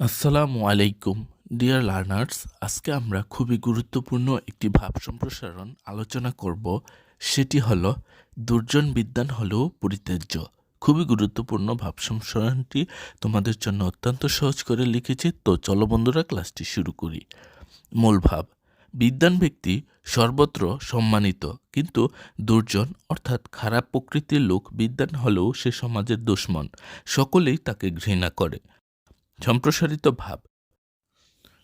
আসসালামু আলাইকুম, dear learners. আজকে আমরা খুবই গুরুত্বপূর্ণ একটি ভাব সম্প্রসারণ আলোচনা করব। সেটি হল, দুর্জন বিদ্যান হলেও পরিত্যাজ্য। খুবই গুরুত্বপূর্ণ ভাব সম্প্রসারণটি তোমাদের জন্য অত্যন্ত সহজ করে লিখেছি, তো চলো বন্ধুরা ক্লাসটি শুরু করি। মূল ভাব, বিদ্যান ব্যক্তি সর্বত্র সম্মানিত, কিন্তু দুর্জন, অর্থাৎ খারাপ প্রকৃতির লোক বিদ্যান হলেও সে সমাজের দুশ্মন। সকলেই তাকে ঘৃণা করে। সম্প্রসারিত ভাব।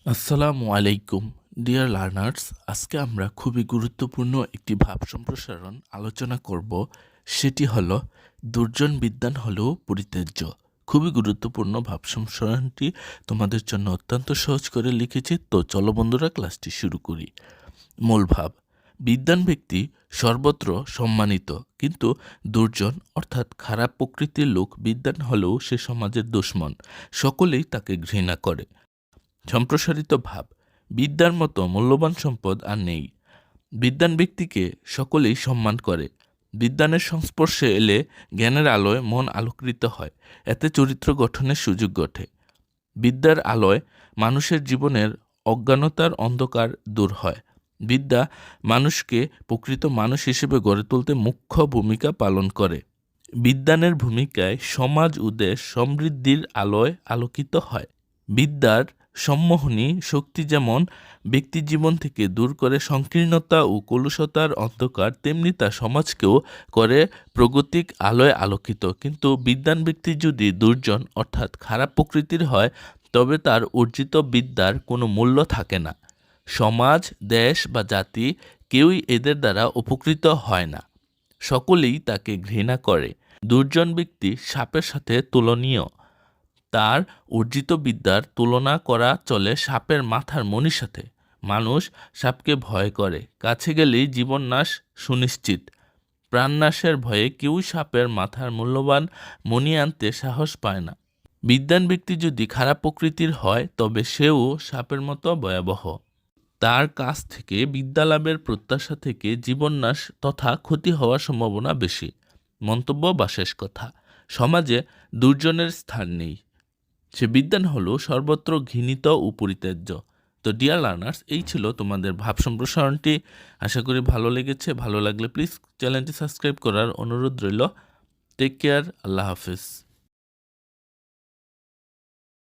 আসসালামু আলাইকুম, ডিয়ার লার্নার্স। আজকে আমরা খুবই গুরুত্বপূর্ণ একটি ভাব সম্প্রসারণ আলোচনা করব। সেটি হল, দুর্জন বিদ্যান হলেও পরিত্যাজ্য। খুবই গুরুত্বপূর্ণ ভাব সম্প্রসারণটি তোমাদের জন্য অত্যন্ত সহজ করে লিখেছি। তো চলো বন্ধুরা, ক্লাসটি শুরু করি। মূল ভাব বিদ্যান ব্যক্তি সর্বত্র সম্মানিত, কিন্তু দুর্জন, অর্থাৎ খারাপ প্রকৃতির লোক বিদ্যান হলেও সে সমাজের দুশ্মন। সকলেই তাকে ঘৃণা করে। সম্প্রসারিত ভাব বিদ্যার মতো মূল্যবান সম্পদ আর নেই। বিদ্যান ব্যক্তিকে সকলেই সম্মান করে। বিদ্যানের সংস্পর্শে এলে জ্ঞানের আলোয় মন আলোকৃত হয়, এতে চরিত্র গঠনের সুযোগ ঘটে। বিদ্যার আলোয় মানুষের জীবনের অজ্ঞানতার অন্ধকার দূর হয়। বিদ্যা মানুষকে প্রকৃত মানুষ হিসেবে গড়ে তুলতে মুখ্য ভূমিকা পালন করে। বিদ্যানের ভূমিকায় সমাজ উদেশ সমৃদ্ধির আলোয় আলোকিত হয়। বিদ্যার সম্মোহনী শক্তি যেমন ব্যক্তি জীবন থেকে দূর করে সংকীর্ণতা ও কলুষতার অন্ধকার, তেমনি তা সমাজকেও করে প্রগতিক আলোয় আলোকিত। কিন্তু বিদ্যান ব্যক্তি যদি দুর্জন অর্থাৎ খারাপ প্রকৃতির হয়, তবে তার অর্জিত বিদ্যার কোনো মূল্য থাকে না। সমাজ, দেশ বা জাতি কেউই এদের দ্বারা উপকৃত হয় না। সকলেই তাকে ঘৃণা করে। দুর্জন ব্যক্তি সাপের সাথে তুলনীয়। তার অর্জিত বিদ্যার তুলনা করা চলে সাপের মাথার মনির সাথে। মানুষ সাপকে ভয় করে। কাছে গেলেই জীবননাশ সুনিশ্চিত। প্রাণনাশের ভয়ে কেউ সাপের মাথার মূল্যবান মণি আনতে সাহস পায় না। বিদ্যান ব্যক্তি যদি খারাপ প্রকৃতির হয়, তবে সেও সাপের মতো ভয়াবহ। তার কাছ থেকে বিদ্যালাভের প্রত্যাশা থেকে জীবননাশ তথা ক্ষতি হওয়ার সম্ভাবনা বেশি। মন্তব্য বা শেষ কথা, সমাজে দুর্জনের স্থান নেই। সে বিদ্যান হলো সর্বত্র ঘৃণিত ও পরিত্যাজ্য। তো ডিয়ার লার্নার্স এই ছিল তোমাদের ভাব সম্প্রসারণটি। আশা করি ভালো লেগেছে। ভালো লাগলে প্লিজ চ্যানেলটি সাবস্ক্রাইব করার অনুরোধ রইল। টেক কেয়ার আল্লাহ হাফিজ।